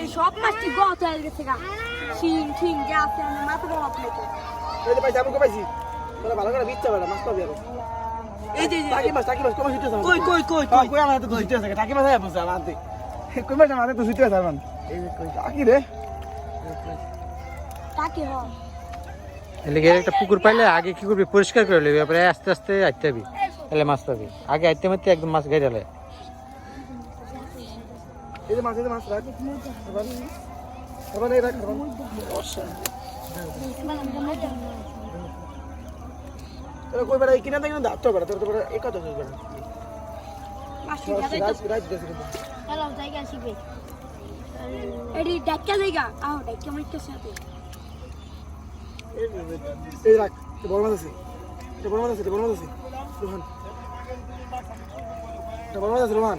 এই সব মাছটি গত হয়ে গেছে গা। শিং ঠিং যা আছে আমি মাথা বড় প্লেটে এই যে পাইছি আমি পাইছি? তোরা ভালো করে বিচ্ছা বেড়া মাছ পাবি আরও। এই যে টাকি মাছ টাকি মাছ কমে ছুটে কই কই কই কই? কই আমার হাতে তো ছুটে আছে টাকি মাছ আয়া বসে আমার হাতে। কই মাছ আমার হাতে তো ছুটে আছে আমার। এই যে কই? টাকি রে। তাকে হ। এদিকে একটা পুকুর পাইলে আগে কি করবি? পরিষ্কার করে নেবি তারপরে আস্তে আস্তে আইতে হবি। তাহলে মাছ পাবি। আগে আইতে মারতে একদম মাছ গাই ডালে এই যে মাছ এই যে মাছ রাখ। এবার এই রাখ তোরা কই বেড়া কিনা দেখি দাঁত বেড়া তোর তো বেড়া এই কথা কই বেড়া তো এই রাখ বড় মাছ আছে। বড় মাছ আছে বড় মাছ আছে। রোহান। বড় মাছ আছে রোহান।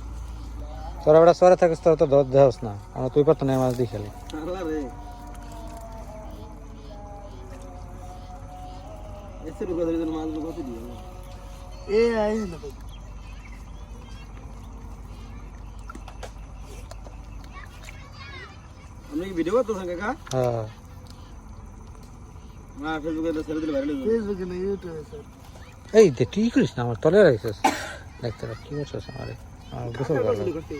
তোরা বেটা সরে থাকিস তোরা তো ধর দেহস না। আমরা তুই পারতো না মাছ দিয়ে খেলি। আল্লাহ রে এসে রুকা ধরে মাছ কত দিয়ে এ আই না তো। আমরা কি ভিডিও করতেছেন কাকা? হ্যাঁ। না ফেসবুকে ছেড়ে দিলে ভাইরাল ফেসবুকে না ইউটিউবে স্যার এই দে তুই করিস না? আমার তলে রাখিস। দেখতে পার কি করছিস আমারে। আমার গোসল যাবে করব করতে